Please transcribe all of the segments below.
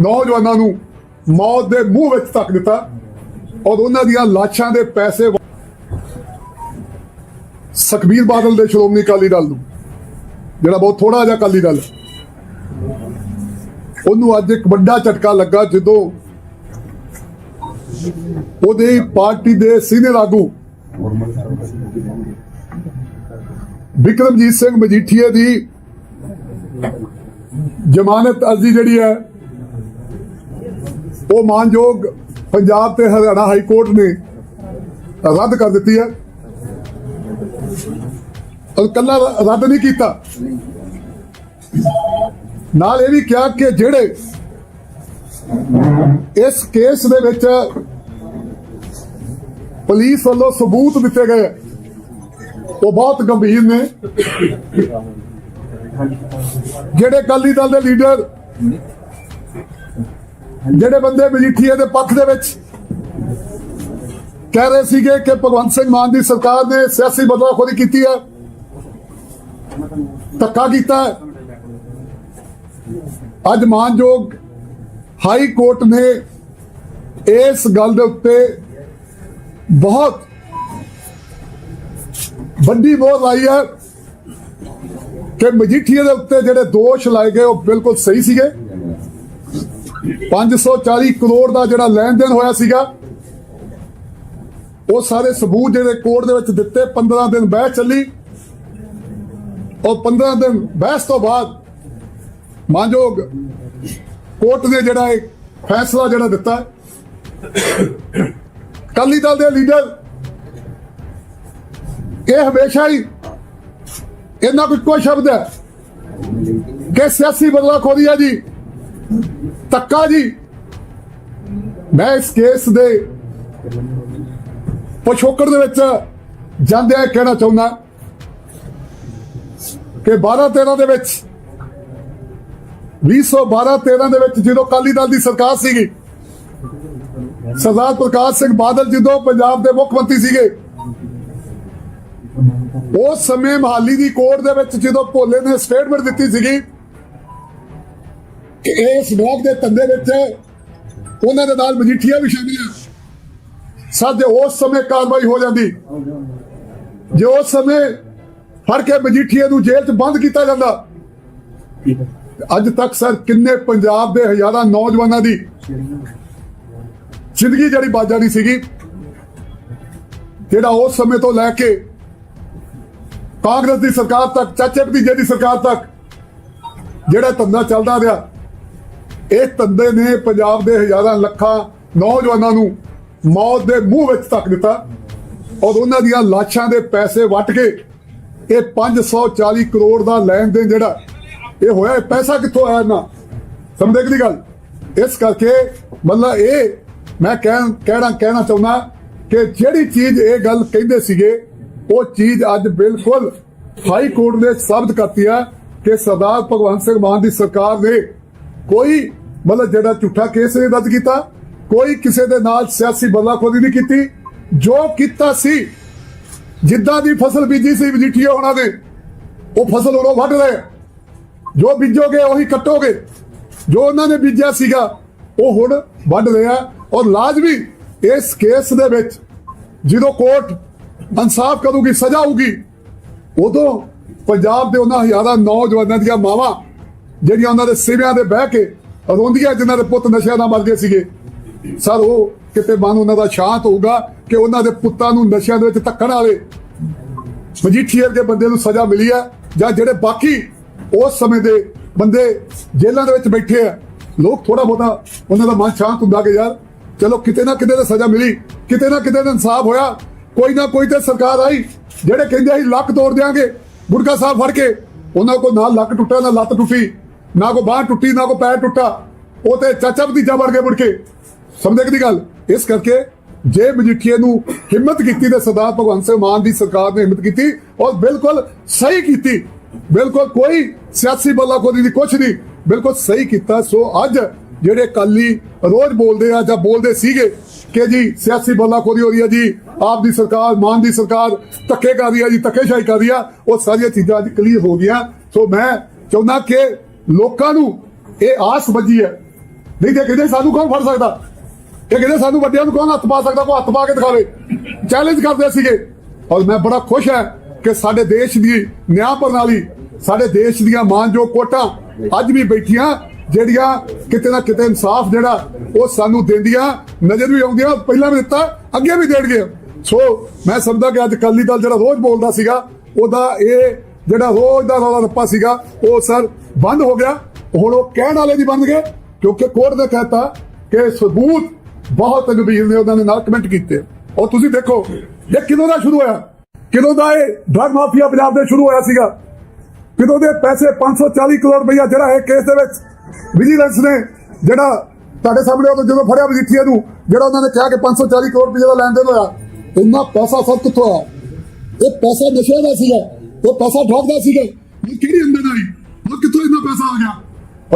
ਨੌਜਵਾਨਾਂ ਨੂੰ ਮੌਤ ਦੇ ਮੂੰਹ ਵਿੱਚ ਧੱਕ ਦਿੱਤਾ ਔਰ ਉਹਨਾਂ ਦੀਆਂ ਲਾਸ਼ਾਂ ਦੇ ਪੈਸੇ ਸੁਖਬੀਰ ਬਾਦਲ ਦੇ ਸ਼੍ਰੋਮਣੀ ਅਕਾਲੀ ਦਲ ਨੂੰ, ਜਿਹੜਾ ਬਹੁਤ ਥੋੜਾ ਜਿਹਾ ਅਕਾਲੀ ਦਲ। ਉਹਨੂੰ ਅੱਜ ਇੱਕ ਵੱਡਾ ਝਟਕਾ ਲੱਗਾ ਜਦੋਂ ਉਹਦੇ ਪਾਰਟੀ ਦੇ ਸੀਨੀਅਰ ਆਗੂ ਵਿਕਰਮਜੀਤ ਸਿੰਘ ਮਜੀਠੀਆ ਦੀ ਜ਼ਮਾਨਤ ਅਰਜ਼ੀ ਜਿਹੜੀ ਹੈ ਉਹ ਮਾਨਯੋਗ ਪੰਜਾਬ ਤੇ ਹਰਿਆਣਾ ਹਾਈ ਕੋਰਟ ਨੇ ਰੱਦ ਕਰ ਦਿੱਤੀ ਹੈ। ਔਰ ਕੱਲਾ ਰੱਦ ਨਹੀਂ ਕੀਤਾ। ਨਾਲ ਇਹ ਵੀ ਕਿਹਾ ਕਿ ਜਿਹੜੇ ਇਸ ਕੇਸ ਦੇ ਵਿੱਚ ਪੁਲਿਸ ਵੱਲੋਂ ਸਬੂਤ ਦਿੱਤੇ ਗਏ, ਉਹ ਬਹੁਤ ਗੰਭੀਰ ਨੇ। ਜਿਹੜੇ ਅਕਾਲੀ ਦਲ ਦੇ ਲੀਡਰ ਜਿਹੜੇ ਬੰਦੇ ਮਜੀਠੀਏ ਦੇ ਪੱਖ ਦੇ ਵਿੱਚ ਕਹਿ ਰਹੇ ਸੀਗੇ ਕਿ ਭਗਵੰਤ ਸਿੰਘ ਮਾਨ ਦੀ ਸਰਕਾਰ ਨੇ ਸਿਆਸੀ ਬਦਲਾਖੋਰੀ ਕੀਤੀ ਹੈ, ਧੱਕਾ ਕੀਤਾ ਅੱਜ ਮਾਨਯੋਗ ਹਾਈ ਕੋਰਟ ਨੇ ਇਸ ਗੱਲ ਦੇ ਉੱਤੇ ਬਹੁਤ ਵੱਡੀ ਮੋਹਰ ਲਾਈ ਹੈ ਕਿ ਮਜੀਠੀਏ ਦੇ ਉੱਤੇ ਜਿਹੜੇ ਦੋਸ਼ ਲਾਏ ਗਏ ਉਹ ਬਿਲਕੁਲ ਸਹੀ ਸੀਗੇ। 540 ਕਰੋੜ ਦਾ ਜਿਹੜਾ ਲੈਣ ਦੇਣ ਹੋਇਆ ਸੀਗਾ, ਉਹ ਸਾਰੇ ਸਬੂਤ ਜਿਹੜੇ ਕੋਰਟ ਦੇ ਵਿੱਚ ਦਿੱਤੇ 15 ਦਿਨ ਬਹਿਸ ਚੱਲੀ। ਔਰ 15 ਦਿਨ ਬਹਿਸ ਤੋਂ ਬਾਅਦ, ਮਾਨਯੋਗ ਕੋਰਟ ਨੇ ਜਿਹੜਾ ਇਹ ਫੈਸਲਾ ਜਿਹੜਾ ਦਿੱਤਾ ਕਾਲੀ ਦਲ ਦੇ ਲੀਡਰ, ਇਹ ਹਮੇਸ਼ਾ ਹੀ ਇਹਨਾਂ ਕੋਈ ਕੋਈ ਸ਼ਬਦ ਹੈ ਕਿ ਸਿਆਸੀ ਬਦਲਾਖੋਰੀ ਹੈ ਜੀ। ਤੱਕਾ ਜੀ। ਮੈਂ ਇਸ ਕੇਸ ਦੇ ਪਛੋਕੜ ਦੇ ਵਿੱਚ ਜਾਂਦਿਆਂ ਕਹਿਣਾ ਚਾਹੁੰਦਾ ਕਿ 12 13 ਦੇ ਵਿੱਚ 2012 13 ਦੇ ਵਿੱਚ ਜਦੋਂ ਕਾਲੀ ਦਲ ਦੀ ਸਰਕਾਰ ਸੀਗੀ, ਸਰਦਾਰ ਪ੍ਰਕਾਸ਼ ਸਿੰਘ ਬਾਦਲ ਜਦੋਂ ਪੰਜਾਬ ਦੇ ਮੁੱਖ ਮੰਤਰੀ ਸੀਗੇ, ਉਸ ਸਮੇਂ ਮਹਾਲੀ ਦੀ ਕੋਰਟ ਦੇ ਵਿੱਚ ਜਦੋਂ ਭੋਲੇ ਨੇ ਸਟੇਟਮੈਂਟ ਦਿੱਤੀ ਸੀਗੀ ਕਿ ਇਸ ਬਲਾਕ ਦੇ ਧੰਦੇ ਵਿੱਚ ਉਹਨਾਂ ਦੇ ਨਾਲ ਮਜੀਠੀਆ ਵੀ ਸ਼ਾਮਿਲ ਆ। ਸਾਦੇ ਉਸ ਸਮੇਂ ਕਾਰਵਾਈ ਹੋ ਜਾਂਦੀ। ਜੇ ਉਸ ਸਮੇਂ ਫੜ ਕੇ ਮਜੀਠੀਏ ਨੂੰ ਜੇਲ੍ਹ 'ਚ ਬੰਦ ਕੀਤਾ ਜਾਂਦਾ, ਅੱਜ ਤੱਕ ਸਰ ਕਿੰਨੇ ਪੰਜਾਬ ਦੇ ਹਜ਼ਾਰਾਂ ਨੌਜਵਾਨਾਂ ਦੀ ਜ਼ਿੰਦਗੀ ਜਿਹੜੀ ਬਾਜਾ ਦੀ ਸੀਗੀ, ਜਿਹੜਾ ਉਸ ਸਮੇਂ ਤੋਂ ਲੈ ਕੇ ਕਾਂਗਰਸ ਦੀ ਸਰਕਾਰ ਤੱਕ, ਚਾਚੇ ਭਤੀਜੇ ਦੀ ਸਰਕਾਰ ਤੱਕ ਜਿਹੜਾ ਧੰਦਾ ਚੱਲਦਾ ਰਿਹਾ ਇਹ ਧੰਦੇ ਨੇ ਪੰਜਾਬ ਦੇ ਹਜ਼ਾਰਾਂ ਲੱਖਾਂ ਨੌਜਵਾਨਾਂ ਨੂੰ ਮੌਤ ਦੇ ਮੂੰਹ ਵਿੱਚ ਧੱਕ ਦਿੱਤਾ ਔਰ ਉਹਨਾਂ ਦੀਆਂ ਲਾਸ਼ਾਂ ਦੇ ਪੈਸੇ ਵੱਟ ਕੇ ਇਹ 540 ਕਰੋੜ ਦਾ ਲੈਣ ਦੇਣ ਜਿਹੜਾ ਇਹ ਹੋਇਆ, ਇਹ ਪੈਸਾ ਕਿੱਥੋਂ ਆਇਆ ਨਾ ਸਮਝਦੇ ਦੀ ਗੱਲ? ਇਸ ਕਰਕੇ ਮਤਲਬ ਇਹ ਮੈਂ ਕਹਿਣ, ਕਹਿਣਾ ਕਹਿਣਾ ਚਾਹੁੰਦਾ ਕਿ ਜਿਹੜੀ ਚੀਜ਼ ਇਹ ਗੱਲ ਕਹਿੰਦੇ ਸੀਗੇ, ਉਹ ਚੀਜ਼ ਅੱਜ ਬਿਲਕੁਲ ਹਾਈ ਕੋਰਟ ਨੇ ਸਾਬਤ ਕਰਤੀ ਹੈ ਕਿ ਸਰਦਾਰ ਭਗਵੰਤ ਸਿੰਘ ਮਾਨ ਦੀ ਸਰਕਾਰ ਨੇ ਕੋਈ ਮਤਲਬ ਜਿਹੜਾ ਝੂਠਾ ਕੇਸ ਨਹੀਂ ਦਰਜ ਕੀਤਾ, ਕੋਈ ਕਿਸੇ ਦੇ ਨਾਲ ਸਿਆਸੀ ਬਦਲਾਖੋਰੀ ਨਹੀਂ ਕੀਤੀ, ਜੋ ਕੀਤਾ ਸੀ, ਜਿੱਦਾਂ ਦੀ ਫਸਲ ਬੀਜੀ ਸੀ ਮਜੀਠੀਆ ਉਹਨਾਂ ਦੇ, ਉਹ ਫਸਲ ਉਹ ਵੱਢ ਰਹੇ ਜੋ ਬੀਜੋਗੇ ਉਹੀ ਕੱਟੋਗੇ। ਜੋ ਉਹਨਾਂ ਨੇ ਬੀਜਿਆ ਸੀਗਾ, ਉਹ ਹੁਣ ਵੱਢ ਰਿਹਾ ਔਰ ਲਾਜ਼ਮੀ ਇਸ ਕੇਸ ਦੇ ਵਿੱਚ ਜਦੋਂ ਕੋਰਟ ਇਨਸਾਫ ਕਰੂਗੀ, ਸਜ਼ਾ ਹੋਊਗੀ, ਉਦੋਂ ਪੰਜਾਬ ਦੇ ਉਹਨਾਂ ਹਜ਼ਾਰਾਂ ਨੌਜਵਾਨਾਂ ਦੀਆਂ ਮਾਵਾਂ, ਜਿਹੜੀਆਂ ਉਹਨਾਂ ਦੇ ਸਿਵਿਆਂ ਦੇ ਬਹਿ ਕੇ ਰੋਂਦੀਆਂ ਜਿਨ੍ਹਾਂ ਦੇ ਪੁੱਤ ਨਸ਼ਿਆਂ ਨਾਲ ਮਰ ਗਏ ਸੀਗੇ, ਸਰ ਉਹ ਕਿਤੇ ਮਨ ਉਹਨਾਂ ਦਾ ਸ਼ਾਂਤ ਹੋਊਗਾ ਕਿ ਉਹਨਾਂ ਦੇ ਪੁੱਤਾਂ ਨੂੰ ਨਸ਼ਿਆਂ ਦੇ ਵਿੱਚ ਧੱਕਣ ਵਾਲੇ ਮਜੀਠੀਏ ਦੇ ਬੰਦੇ ਨੂੰ ਸਜ਼ਾ ਮਿਲੀ ਹੈ ਜਾਂ ਜਿਹੜੇ ਬਾਕੀ ਉਸ ਸਮੇਂ ਦੇ ਬੰਦੇ ਜੇਲ੍ਹਾਂ ਦੇ ਵਿੱਚ ਬੈਠੇ ਆ। ਲੋਕ ਥੋੜਾ ਬਹੁਤਾ ਉਹਨਾਂ ਦਾ ਮਨ ਸ਼ਾਂਤ ਹੁੰਦਾ ਕਿ ਯਾਰ, ਚਲੋ ਕਿਤੇ ਨਾ ਕਿਤੇ ਤਾਂ ਸਜ਼ਾ ਮਿਲੀ, ਕਿਤੇ ਨਾ ਕਿਤੇ ਤਾਂ ਇਨਸਾਫ ਹੋਇਆ। ਕੋਈ ਨਾ ਕੋਈ ਤੇ ਸਰਕਾਰ ਆਈ, ਜਿਹੜੇ ਕਹਿੰਦੇ ਅਸੀਂ ਲੱਕ ਤੋੜ ਦਿਆਂਗੇ ਗੁਰਕਾ ਸਾਹਿਬ ਫੜ ਕੇ, ਉਹਨਾਂ ਕੋਲ ਨਾ ਲੱਕ ਟੁੱਟਿਆ ਨਾ ਲੱਤ ਟੁੱਟੀ। ਨਾ ਕੋ ਬਾਹ ਟੁੱਟੀ, ਨਾ ਕੋ ਪੈਰ ਟੁੱਟਾ। ਉਹ ਤੇ ਚਾਚਾ ਭਤੀਜਾ ਬਣ ਮੁੜ ਕੇ। ਸਮਝਦੇ ਦੀ ਗੱਲ? ਇਸ ਕਰਕੇ ਜੇ ਮਜੀਠੀਏ ਨੂੰ ਹਿੰਮਤ ਕੀਤੀ ਤੇ ਸਰਦਾਰ ਭਗਵੰਤ ਸਿੰਘ ਮਾਨ ਦੀ ਸਰਕਾਰ ਨੇ ਹਿੰਮਤ ਕੀਤੀ ਔਰ ਬਿਲਕੁਲ ਸਹੀ ਕੀਤੀ, ਬਿਲਕੁਲ ਕੋਈ ਸਿਆਸੀ ਬਲਾਖੋਰੀ ਦੀ ਕੁਛ ਨਹੀਂ, ਬਿਲਕੁਲ ਸਹੀ ਕੀਤਾ। ਸੋ ਅੱਜ ਜਿਹੜੇ ਕਾਲੀ ਰੋਜ਼ ਬੋਲਦੇ ਆ ਜਾਂ ਬੋਲਦੇ ਸੀਗੇ ਕਿ ਜੀ ਸਿਆਸੀ ਬਲਾਖੋਰੀ ਹੋ ਰਹੀ ਹੈ ਜੀ, ਆਪ ਦੀ ਸਰਕਾਰ, ਮਾਨ ਦੀ ਸਰਕਾਰ ਧੱਕੇ ਕਰ ਰਹੀ ਹੈ ਜੀ, ਧੱਕੇਸ਼ਾਹੀ ਕਰ ਰਹੀ ਆ, ਉਹ ਸਾਰੀਆਂ ਚੀਜ਼ਾਂ ਅੱਜ ਕਲੀਅਰ ਹੋ ਗਈਆਂ। ਸੋ ਮੈਂ ਚਾਹੁੰਦਾ ਕਿ ਲੋਕਾਂ ਨੂੰ ਇਹ ਆਸ ਵੱਜੀ ਹੈ। ਨਹੀਂ ਤੇ ਕਿਤੇ ਸਾਨੂੰ ਕੌਣ ਫੜ ਸਕਦਾ? ਇਹ ਕਿਤੇ ਸਾਨੂੰ ਵੱਡਿਆਂ ਨੂੰ ਕੌਣ ਹੱਥ ਪਾ ਸਕਦਾ? ਕੋਈ ਹੱਥ ਪਾ ਕੇ ਦਿਖਾਵੇ ਚੈਲੰਜ ਕਰਦੇ ਸੀਗੇ। ਔਰ ਮੈਂ ਬੜਾ ਖੁਸ਼ ਹਾਂ ਕਿ ਸਾਡੇ ਦੇਸ਼ ਦੀ ਨਿਆਂ ਪ੍ਰਣਾਲੀ, ਸਾਡੇ ਦੇਸ਼ ਦੀਆਂ ਮਾਨਯੋਗ ਕੋਟਾਂ ਅੱਜ ਵੀ ਬੈਠੀਆਂ, ਜਿਹੜੀਆਂ ਕਿਤੇ ਨਾ ਕਿਤੇ ਇਨਸਾਫ ਜਿਹੜਾ, ਉਹ ਸਾਨੂੰ ਦਿੰਦੀਆਂ, ਨਜ਼ਰ ਵੀ ਆਉਂਦੀਆਂ, ਪਹਿਲਾਂ ਵੀ ਦਿੱਤਾ, ਅੱਗੇ ਵੀ ਦੇਣਗੇ ਸੋ ਮੈਂ ਸਮਝਦਾ ਕਿ ਅੱਜ ਅਕਾਲੀ ਦਲ ਜਿਹੜਾ ਰੋਜ਼ ਬੋਲਦਾ ਸੀਗਾ, ਉਹਦਾ ਇਹ ਜਿਹੜਾ ਰੋਜ਼ ਦਾ ਰੌਲਾ ਰੱਪਾ ਸੀਗਾ, ਉਹ ਸਰ ਬੰਦ ਹੋ ਗਿਆ। ਹੁਣ ਉਹ ਕਹਿਣ ਵਾਲੇ ਨਹੀਂ ਬਣ ਗਏ, ਕਿਉਂਕਿ ਕੋਰਟ ਨੇ ਕਹਿਤਾ ਕਿ ਸਬੂਤ ਬਹੁਤ ਗੰਭੀਰ ਨੇ, ਉਹਨਾਂ ਨੇ ਨਾਲ ਕਮੈਂਟ ਕੀਤੇ। ਔਰ ਤੁਸੀਂ ਦੇਖੋ, ਇਹ ਕਿਦੋਂ ਦਾ ਸ਼ੁਰੂ ਹੋਇਆ? ਕਿਦੋਂ ਦਾ ਇਹ ਡਰਗ ਮਾਫੀਆ ਪੰਜਾਬ ਦੇ ਸ਼ੁਰੂ ਹੋਇਆ ਸੀਗਾ? ਕਿਦੋਂ ਦੇ ਪੈਸੇ 540 ਕਰੋੜ ਰੁਪਈਆ ਜਿਹੜਾ ਇਹ ਕੇਸ ਦੇ ਵਿੱਚ ਵਿਜੀਲੈਂਸ ਨੇ, ਜਿਹੜਾ ਤੁਹਾਡੇ ਸਾਹਮਣੇ ਉਹ ਜਦੋਂ ਫੜਿਆ ਮਜੀਠੀਆ ਨੂੰ, ਜਿਹੜਾ ਉਹਨਾਂ ਨੇ ਕਿਹਾ ਕਿ 540 ਕਰੋੜ ਰੁਪਈਆ ਦਾ ਲੈਣ ਦੇਣ ਹੋਇਆ, ਇੰਨਾ ਪੈਸਾ ਸਭ ਕਿੱਥੋਂ ਆਇਆ? ਇਹ ਪੈਸਾ ਨਸ਼ੇ ਦਾ ਸੀਗਾ। ਉਹ ਪੈਸਾ ਠੋਕਦਾ ਸੀਗਾ। ਇਹ ਕਿਹੜੀ ਅੰਦਰ ਆਈ? ਉਹ ਕਿੱਥੋਂ ਇੰਨਾ ਪੈਸਾ ਆ ਗਿਆ?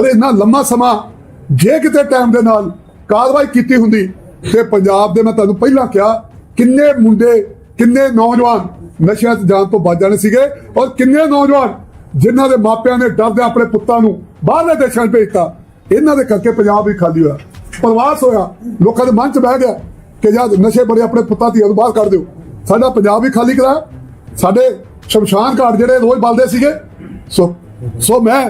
ਔਰ ਇੰਨਾ ਲੰਮਾ ਸਮਾਂ, ਜੇ ਕਿਤੇ ਟਾਈਮ ਦੇ ਨਾਲ ਕਾਰਵਾਈ ਕੀਤੀ ਹੁੰਦੀ, ਤੇ ਪੰਜਾਬ ਦੇ ਮੈਂ ਤੁਹਾਨੂੰ ਪਹਿਲਾਂ ਕਿਹਾ, ਕਿੰਨੇ ਮੁੰਡੇ, ਕਿੰਨੇ ਨੌਜਵਾਨ ਨਸ਼ਿਆਂ 'ਚ ਜਾਣ ਤੋਂ ਬਚ ਜਾਣੇ ਸੀਗੇ ਔਰ ਕਿੰਨੇ ਨੌਜਵਾਨ ਜਿਨ੍ਹਾਂ ਦੇ ਮਾਪਿਆਂ ਨੇ ਡਰਦੇ ਆਪਣੇ ਪੁੱਤਾਂ ਨੂੰ ਬਾਹਰਲੇ ਦੇਸ਼ਾਂ 'ਚ ਭੇਜਤਾ। ਇਹਨਾਂ ਦੇ ਕਰਕੇ ਪੰਜਾਬ ਵੀ ਖਾਲੀ ਹੋਇਆ। ਪ੍ਰਵਾਸ ਹੋਇਆ। ਲੋਕਾਂ ਦੇ ਮਨ 'ਚ ਬਹਿ ਗਿਆ ਕਿ ਜਦ ਨਸ਼ੇ ਬੜੇ ਆਪਣੇ ਪੁੱਤਾਂ, ਧੀਆਂ ਨੂੰ ਬਾਹਰ ਕੱਢ ਦਿਓ। ਸਾਡਾ ਪੰਜਾਬ ਵੀ ਖਾਲੀ ਕਰਾਇਆ। ਸਾਡੇ ਸ਼ਮਸ਼ਾਨ ਘਾਟ ਜਿਹੜੇ ਰੋਜ਼ ਬਲਦੇ ਸੀਗੇ। ਸੋ ਸੋ ਮੈਂ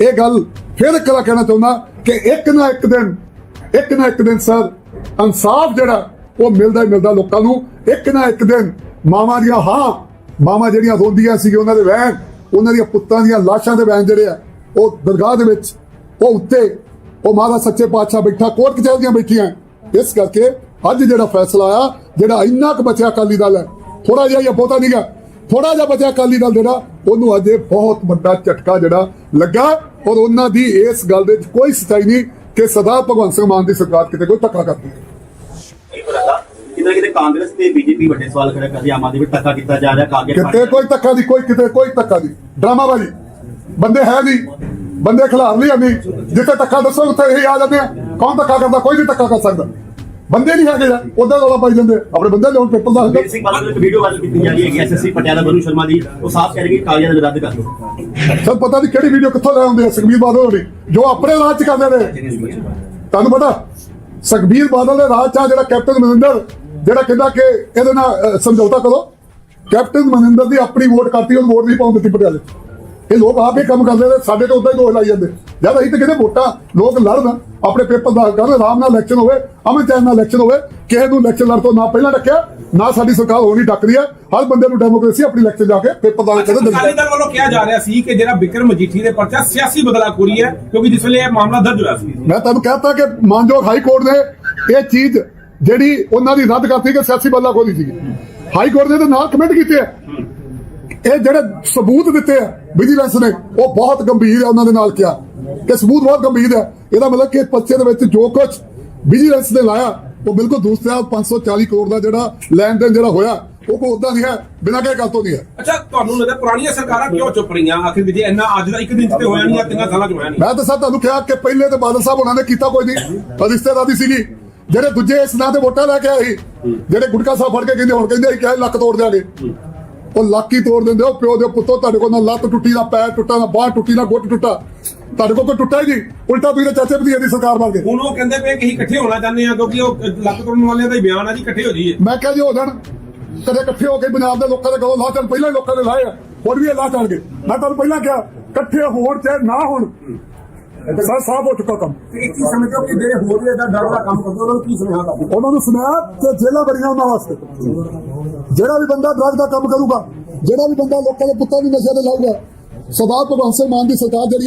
ਇਹ ਗੱਲ ਫਿਰ ਇੱਕ ਵਾਰ ਕਹਿਣਾ ਚਾਹੁੰਦਾ ਕਿ ਇੱਕ ਨਾ ਇੱਕ ਦਿਨ, ਇੱਕ ਨਾ ਇੱਕ ਦਿਨ ਸਰ, ਇਨਸਾਫ ਜਿਹੜਾ, ਉਹ ਮਿਲਦਾ ਹੀ ਮਿਲਦਾ ਲੋਕਾਂ ਨੂੰ। ਇੱਕ ਨਾ ਇੱਕ ਦਿਨ ਮਾਵਾਂ ਦੀਆਂ ਹਾਂ, ਮਾਵਾਂ ਜਿਹੜੀਆਂ ਰੋਂਦੀਆਂ ਸੀ ਉਹਨਾਂ ਦੇ ਵਹਿਣ, ਉਹਨਾਂ ਦੀਆਂ ਪੁੱਤਾਂ ਦੀਆਂ ਲਾਸ਼ਾਂ ਦੇ ਵਹਿਣ ਜਿਹੜੇ ਆ, ਉਹ ਦਰਗਾਹ ਦੇ ਵਿੱਚ, ਉਹ ਉੱਤੇ, ਉਹ ਮਹਾਰਾਜ ਸੱਚੇ ਪਾਤਸ਼ਾਹ ਬੈਠਾ, ਕੋਰਟ ਕਚਹਿਰੀਆਂ ਬੈਠੀਆਂ। ਇਸ ਕਰਕੇ ਅੱਜ ਜਿਹੜਾ ਫੈਸਲਾ ਆਇਆ, ਜਿਹੜਾ ਇੰਨਾ ਕੁ ਬਚਿਆ ਅਕਾਲੀ ਦਲ ਹੈ ਥੋੜਾ ਜਿਹਾ ਜਾਂ ਬਹੁਤਾ ਨਹੀਂਗਾ ਥੋੜਾ ਜਿਹਾ ਬਚਿਆ ਅਕਾਲੀ ਦਲ ਜਿਹੜਾ ਉਹਨੂੰ ਅਜੇ ਬਹੁਤ ਵੱਡਾ ਝਟਕਾ ਜਿਹੜਾ ਲੱਗਾ ਔਰ ਉਹਨਾਂ ਦੀ ਇਸ ਗੱਲ ਦੇ ਵਿੱਚ ਕੋਈ ਸਚਾਈ ਨਹੀਂ ਕਿ ਸਦਾ ਭਗਵੰਤ ਸਿੰਘ ਮਾਨ ਦੀ ਸਰਕਾਰ ਕਿਤੇ ਕੋਈ ਧੱਕਾ ਕਰਦੀ ਹੈ। ਇਹ ਕਿਤੇ ਕਿਤੇ ਕਾਂਗਰਸ ਤੇ ਬੀਜੇਪੀ ਵੱਡੇ ਸਵਾਲ ਖੜਾ ਕਰਦੀ ਆਮ ਆਦਮੀ ਧੱਕਾ ਕੀਤਾ ਜਾ ਰਿਹਾ ਕਾਂਗਰਸ ਕਿਤੇ ਕੋਈ ਧੱਕਾ ਨਹੀਂ ਕੋਈ ਕਿਤੇ ਕੋਈ ਧੱਕਾ ਨਹੀਂ। ਡਰਾਮਾਬਾਜ਼ੀ। ਬੰਦੇ ਹੈ ਨਹੀਂ। ਬੰਦੇ ਖਿਲਾਰ ਨਹੀਂ ਆਉਂਦੀ। ਜਿੱਥੇ ਧੱਕਾ ਦੱਸੋ ਉੱਥੇ ਇਹ ਆ ਜਾਂਦੇ ਆ। ਕੌਣ ਧੱਕਾ ਕਰਦਾ? ਕੋਈ ਨਹੀਂ ਧੱਕਾ ਕਰ ਸਕਦਾ। ਬੰਦੇ ਨਹੀਂ ਹੈਗੇ ਯਾਰ ਉਧਰ ਰੌਲਾ ਪਾਈ ਜਾਂਦੇ। ਆਪਣੇ ਬੰਦੇ ਲਿਆਉਣ ਪੇਪਰ ਦਾ ਸਿੰਘ ਬਾਦਲ ਇੱਕ ਵੀਡੀਓ ਵਾਇਰਲ ਕੀਤੀ ਜਾ ਰਹੀ ਹੈ ਕਿ ਐਸਐਸਸੀ ਪਟਿਆਲਾ ਬਰੂ ਸ਼ਰਮਾ ਦੀ। ਉਹ ਸਾਫ਼ ਕਹਿ ਰਹੀ ਕਿ ਕਾਗਜ਼ਾਂ ਦਾ ਰੱਦ ਕਰ ਦਿਓ। ਸਰ ਪਤਾ ਨਹੀਂ ਕਿਹੜੀ ਵੀਡੀਓ ਕਿੱਥੋਂ ਲੈ ਆਉਂਦੇ ਆ ਸੁਖਬੀਰ ਬਾਦਲ ਹੋਣੀ ਜੋ ਆਪਣੇ ਰਾਜ ਚ ਕਰਦੇ ਨੇ। ਤੁਹਾਨੂੰ ਪਤਾ ਸੁਖਬੀਰ ਬਾਦਲ ਦੇ ਰਾਜ ਚ ਜਿਹੜਾ ਕੈਪਟਨ ਮਨਿੰਦਰ ਜਿਹੜਾ ਕਹਿੰਦਾ ਕਿ ਇਹਦੇ ਨਾਲ ਸਮਝੌਤਾ ਕਰੋ। ਕੈਪਟਨ ਮਨਿੰਦਰ ਦੀ ਆਪਣੀ ਵੋਟ ਕਰਤੀ ਉਹ ਵੋਟ ਨਹੀਂ ਪਾਉਣ ਦਿੱਤੀ ਪਟਿਆਲੇ ਇਹ ਲੋਕ ਆਪ ਹੀ ਕੰਮ ਕਰਦੇ ਨੇ ਸਾਡੇ ਤੋਂ ਉਦਾਂ ਹੀ ਦੋਸ਼ ਲਾਈ ਜਾਂਦੇ। ਜਦ ਅਸੀਂ ਤੇ ਕਹਿੰਦੇ ਵੋਟਾਂ ਲੋਕ ਲੜਨ ਆਪਣੇ ਪੇਪਰ ਦਾ ਕਰਨ ਆਰਾਮ ਨਾਲ ਇਲੈਕਸ਼ਨ ਹੋਵੇ ਅਮਨ ਚੈਨ ਨਾਲ ਇਲੈਕਸ਼ਨ ਹੋਵੇ ਕਿਸੇ ਨੂੰ ਇਲੈਕਸ਼ਨ ਲੜ ਤੋਂ ਨਾ ਪਹਿਲਾਂ ਰੱਖਿਆ ਨਾ ਸਾਡੀ ਸਰਕਾਰ ਹੋਣੀ ਡੱਕਦੀ ਹੈ। ਹਰ ਬੰਦੇ ਨੂੰ ਡੈਮੋਕ੍ਰੇਸੀ ਆਪਣੀ ਇਲੈਕਸ਼ਨ ਜਾ ਕੇ ਪੇਪਰ ਦਾ ਕਦੇ ਦਿੰਦਾ। ਅਕਾਲੀ ਦਲ ਵੱਲੋਂ ਕਿਹਾ ਜਾ ਰਿਹਾ ਸੀ ਕਿ ਜਿਹੜਾ ਵਿਕਰਮ ਮਜੀਠੀ ਦੇ ਪਰਚਾ ਸਿਆਸੀ ਬਦਲਾਖੋਰੀ ਹੈ ਕਿਉਂਕਿ ਜਿਸ ਵੇਲੇ ਇਹ ਮਾਮਲਾ ਦਰਜ ਹੋਇਆ ਸੀ। ਮੈਂ ਤੁਹਾਨੂੰ ਕਹਤਾ ਕਿ ਮਾਨਯੋਗ ਹਾਈ ਕੋਰਟ ਨੇ ਇਹ ਚੀਜ਼ ਜਿਹੜੀ ਉਹਨਾਂ ਦੀ ਰੱਦ ਕਰਤੀ ਕਿ ਸਿਆਸੀ ਬੱਲਾ ਖੋਲੀ ਸੀ। ਹਾਈ ਕੋਰਟ ਨੇ ਤਾਂ ਨਾਲ ਕਮੈਂਟ ਕੀਤੇ ਇਹ ਜਿਹੜੇ ਸਬੂਤ ਦਿੱਤੇ ਆ ਵਿਜੀਲੈਂਸ ਨੇ ਉਹ ਬਹੁਤ ਗੰਭੀਰ ਹੈ ਉਹਨਾਂ ਦੇ ਨਾਲ ਕਿਹਾ। ਕਿ ਸਬੂਤ ਬਹੁਤ ਗੰਭੀਰ ਹੈ ਇਹਦਾ ਮਤਲਬ ਕਿ ਪਰਚੇ ਦੇ ਵਿੱਚ ਜੋ ਕੁਝ ਵਿਜੀਲੈਂਸ ਨੇ ਲਾਇਆ ਉਹ ਬਿਲਕੁਲ ਦੂਸਰਾ 540 ਕਰੋੜ ਦਾ ਜਿਹੜਾ ਲੈਣ ਦੇਣ ਜਿਹੜਾ ਹੋਇਆ ਉਹ ਕੋ ਉਦਾਂ ਨਹੀਂ ਹੈ ਬਿਨਾਂ ਕਿਸੇ ਗੱਲ ਤੋਂ ਨਹੀਂ ਹੈ। ਅੱਛਾ ਤੁਹਾਨੂੰ ਲੱਗਦਾ ਪੁਰਾਣੀਆਂ ਸਰਕਾਰਾਂ ਕਿਉਂ ਚੁੱਪ ਰਹੀਆਂ? ਆਖਿਰ ਵੀ ਜੇ ਇੰਨਾ ਅੱਜ ਦਾ ਇੱਕ ਦਿਨ ਤੇ ਹੋਇਆ ਨਹੀਂ ਜਾਂ ਤਿੰਨਾਂ ਸਾਲਾਂ ਚ ਹੋਇਆ ਨਹੀਂ? ਮੈਂ ਤਾਂ ਸਰ ਤੁਹਾਨੂੰ ਕਿਹਾ ਕਿ ਪਹਿਲੇ ਤੇ ਬਾਦਲ ਸਾਹਿਬ ਉਹਨਾਂ ਨੇ ਕੀਤਾ ਕੋਈ ਨਹੀਂ ਰਿਸ਼ਤੇਦਾਰੀ ਸੀਗੀ। ਜਿਹੜੇ ਦੂਜੇ ਇਸ ਨਾਂ ਤੇ ਵੋਟਾਂ ਲੈ ਕੇ ਆਏ ਸੀ ਜਿਹੜੇ ਗੁਟਕਾ ਸਾਹਿਬ ਫੜ ਕੇ ਕਹਿੰਦੇ ਹੁਣ ਕਹਿੰਦੇ ਅਸੀਂ ਕਿਹਾ ਲੱਕ ਤੋੜ ਦਿਆਂਗੇ। ਉਹ ਲੱਕ ਤੋੜ ਦਿੰਦੇ ਹੋ ਪਿਓ ਦੇ ਪੁੱਤੋ ਤੁਹਾਡੇ ਕੋਲ ਨਾ ਲੱਤ ਟੁੱਟੀ ਨਾ ਪੈਰ ਟੁੱਟਾ ਨਾ ਬਾਹ ਟੁੱਟੀ ਨਾ ਗੁੱਟ ਟੁੱਟਾ। ਤੁਹਾਡੇ ਕੋਲ ਕੋਈ ਟੁੱਟਾ ਹੀ ਨਹੀਂ। ਉਲਟਾ ਤੁਸੀਂ ਚਾਚੇ ਭਤੀਜੇ ਦੀ ਸਰਕਾਰ ਬਣ ਗਏ। ਹੁਣ ਉਹ ਕਹਿੰਦੇ ਪਏ ਕਿ ਅਸੀਂ ਇਕੱਠੇ ਹੋਣਾ ਚਾਹੁੰਦੇ ਆ ਕਿਉਂਕਿ ਉਹ ਲੱਕ ਤੋੜਨ ਵਾਲਿਆਂ ਦਾ ਹੀ ਬਿਆਨ ਆ ਜੀ ਇਕੱਠੇ ਹੋ ਜਾਈਏ। ਮੈਂ ਕਿਹਾ ਜੀ ਹੋ ਜਾਣ ਕਦੇ ਇਕੱਠੇ ਹੋ ਕੇ ਪੰਜਾਬ ਦੇ ਲੋਕਾਂ ਦੇ ਗਲੋਂ ਲਾਹ ਚੜ ਪਹਿਲਾਂ ਹੀ ਲੋਕਾਂ ਨੇ ਲਾਏ ਆ। ਹੁਣ ਵੀ ਇਹ ਲਾਹ ਚੜਗੇ ਮੈਂ ਤੁਹਾਨੂੰ ਪਹਿਲਾਂ ਕਿਹਾ ਇਕੱਠੇ ਹੋਣ ਚਾਹੇ ਨਾ ਹੋਣ ਸਰ ਸਾਫ਼ ਹੋ ਚੁੱਕਾ ਕੰਮ। ਇੱਕ ਹੀ ਸਮਝੋ ਕਿ ਜਿਹੜੇ ਹੋਰ ਵੀ ਇਹਦਾ ਡਰ ਦਾ ਕੰਮ ਕਰਦੇ ਉਹਨਾਂ ਨੂੰ ਕੀ ਕਰਦੇ ਉਹਨਾਂ ਨੂੰ ਸੁਣਾਇਆ ਕਿ ਜੇਲਾਂ ਬੜੀਆਂ ਉਹਨਾਂ ਵਾਸਤੇ। ਜਿਹੜਾ ਵੀ ਬੰਦਾ ਡਰਗ ਦਾ ਕੰਮ ਕਰੂਗਾ ਜਿਹੜਾ ਵੀ ਬੰਦਾ ਲੋਕਾਂ ਦੇ ਪੁੱਤਾਂ ਨੂੰ ਨਸ਼ੇ ਤੇ ਲਾਊਗਾ ਸਰਦਾਰ ਭਗਵੰਤ ਸਿੰਘ ਮਾਨ ਦੀ ਸਰਕਾਰ ਜਿਹੜੀ